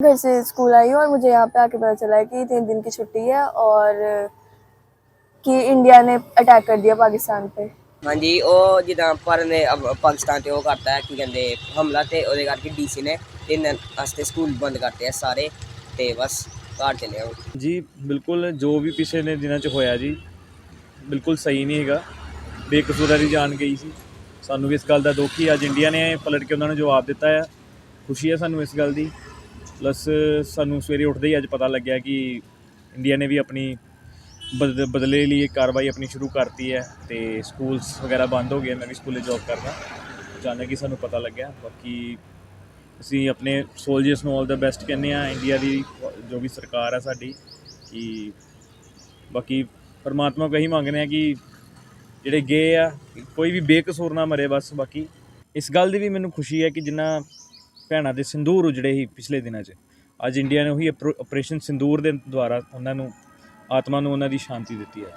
घर से स्कूल आई हूँ और मुझे यहाँ पे आके पता चला है कि तीन दिन की छुट्टी है और कि इंडिया ने अटैक कर दिया पाकिस्तान पे ਹਾਂਜੀ ਉਹ ਜਿੱਦਾਂ ਭਾਰਤ ਨੇ ਅਬ- ਪਾਕਿਸਤਾਨ ਤੇ ਉਹ ਕਰਤਾ ਹੈ ਕੀ ਕਹਿੰਦੇ ਹਮਲਾ ਤੇ ਉਹਦੇ ਕਰਕੇ ਡੀਸੀ ਨੇ ਤਿੰਨ ਦਿਨ ਵਾਸਤੇ ਸਕੂਲ ਬੰਦ ਕਰਤੇ ਆ ਸਾਰੇ ਤੇ ਬਸ ਘਰ ਚਲੇ ਆਓ ਜੀ ਬਿਲਕੁਲ ਜੋ ਵੀ ਪਿਛਲੇ ਨੇ ਦਿਨਾਂ 'ਚ ਹੋਇਆ ਜੀ ਬਿਲਕੁਲ ਸਹੀ ਨਹੀਂ ਹੈਗਾ ਬੇਕਸੂਰਾਂ ਦੀ ਜਾਨ ਗਈ ਸੀ ਸਾਨੂੰ ਵੀ ਇਸ ਗੱਲ ਦਾ ਦੁੱਖ ਹੀ ਅੱਜ ਇੰਡੀਆ ਨੇ ਪਲਟ ਕੇ ਉਹਨਾਂ ਨੂੰ ਜਵਾਬ ਦਿੱਤਾ ਆ ਖੁਸ਼ੀ ਹੈ ਸਾਨੂੰ ਇਸ ਗੱਲ ਦੀ ਪਲੱਸ ਸਾਨੂੰ ਸਵੇਰੇ ਉੱਠਦੇ ਹੀ ਅੱਜ ਪਤਾ ਲੱਗਿਆ ਕਿ ਇੰਡੀਆ ਨੇ ਵੀ ਆਪਣੀ ਬਦ- ਬਦਲੇ ਲਈ ਕਾਰਵਾਈ ਆਪਣੀ ਸ਼ੁਰੂ ਕਰਤੀ ਹੈ ਤੇ ਸਕੂਲਸ ਵਗੈਰਾ ਬੰਦ ਹੋ ਗਏ ਮੈਂ ਵੀ ਸਕੂਲੇ ਜੌਬ ਕਰਦਾ। ਅਚਾਨਕ ਹੀ ਸਾਨੂੰ ਪਤਾ ਲੱਗਿਆ। ਬਾਕੀ ਅਸੀਂ ਆਪਣੇ ਸੋਲਜਰਸ ਨੂੰ ਆਲ ਦਾ ਬੈਸਟ ਕਹਿੰਦੇ ਆ ਇੰਡੀਆ ਦੀ ਜੋ ਵੀ ਸਰਕਾਰ ਹੈ ਸਾਡੀ, ਕਿ ਬਾਕੀ ਪਰਮਾਤਮਾ ਕੋ ਇਹੀ ਮੰਗਦੇ ਆ ਕਿ ਜਿਹੜੇ ਗਏ ਆ, ਕੋਈ ਵੀ ਬੇਕਸੂਰ ਨਾ ਮਰੇ ਬਸ, ਬਾਕੀ ਇਸ ਗੱਲ ਦੀ ਵੀ ਮੈਨੂੰ ਖੁਸ਼ੀ ਹੈ ਕਿ ਜਿੰਨਾ ਭੈਣਾਂ ਦੇ ਸਿੰਦੂਰ ਉਜੜੇ ਸੀ ਪਿਛਲੇ ਦਿਨਾਂ 'ਚ। ਅੱਜ ਇੰਡੀਆ ਨੇ ਉਹੀ ਆਪਰੇਸ਼ਨ ਸਿੰਦੂਰ ਦੇ ਦੁਆਰਾ ਉਹਨਾਂ ਨੂੰ, ਆਤਮਾ ਨੂੰ ਉਹਨਾਂ ਦੀ ਸ਼ਾਂਤੀ ਦਿੱਤੀ ਹੈ।